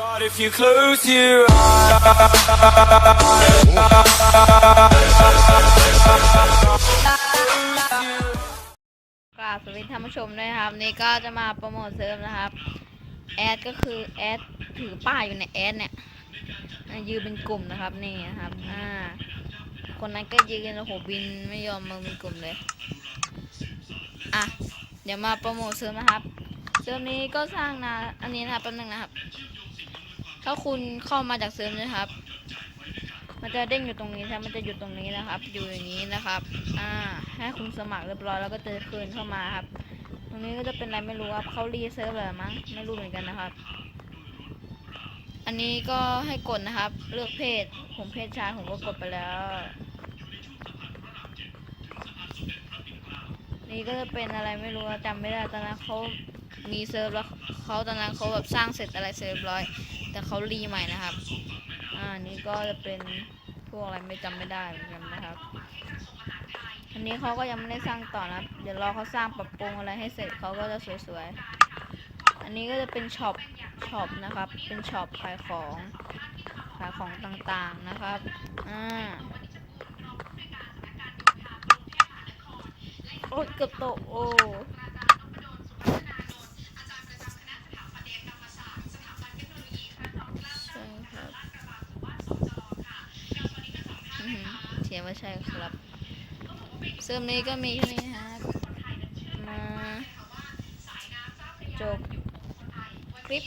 But if you close your eyes, กราบสวัสดีท่านผู้ชมด้วยครับ นี่ก็จะมาโปรโมทเซิร์ฟนะครับ แอดก็คือแอดถือป้ายอยู่ในแอดเนี่ยอะยืนเป็นกลุ่มนะครับนี่นะครับอ่าคนนั้นก็ยืนโอ้โหบินไม่ยอมมาเป็นกลุ่มเลย อะ เดี๋ยวมาโปรโมทเซิร์ฟนะครับ เซิร์ฟนี้ก็สร้างนะอันนี้นะครับแป๊บนึงนะครับ ถ้าคุณเข้ามาจากเซิร์ฟนะครับ มันจะเด้งอยู่ตรงนี้ใช่ไหมมันจะอยู่ตรงนี้นะครับ อยู่อย่างนี้นะครับ อ่า ให้คุณสมัครเรียบร้อยแล้วก็จะคืนเข้ามาครับ ตรงนี้ก็จะเป็นอะไรไม่รู้ครับเขารีเซิร์ฟเลยมั้ง ไม่รู้เหมือนกันนะครับ อันนี้ก็ให้กดนะครับ เลือกเพศ ผมเพศชายผมก็กดไปแล้ว นี่ก็จะเป็นอะไรไม่รู้อะจำไม่ได้ตอนนั้นเขามีเซิร์ฟแล้วเขาตอนนั้นเขาแบบสร้างเสร็จอะไรเสร็จเรียบร้อย แต่เขารีใหม่นะครับ อ่านี่ก็จะเป็นพวกอะไรไม่จำไม่ได้เหมือนกันนะครับ อันนี้เขาก็ยังไม่ได้สร้างต่อนะครับ เดี๋ยวรอเขาสร้างปรับปรุงอะไรให้เสร็จเขาก็จะสวยๆ อันนี้ก็จะเป็นช็อป ช็อปนะครับ เป็นช็อปขายของ ขายของต่างๆนะครับ อ่าโอ๊ยเกือบตกโอ้ ขียนว่าใช่ครับเซิร์ฟนี้ก็มีแค่นี้ครับมาจบคลิป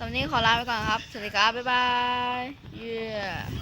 ตอนนี้ขอลาไปก่อนครับ สวัสดีครับ บ๊ายบาย เย้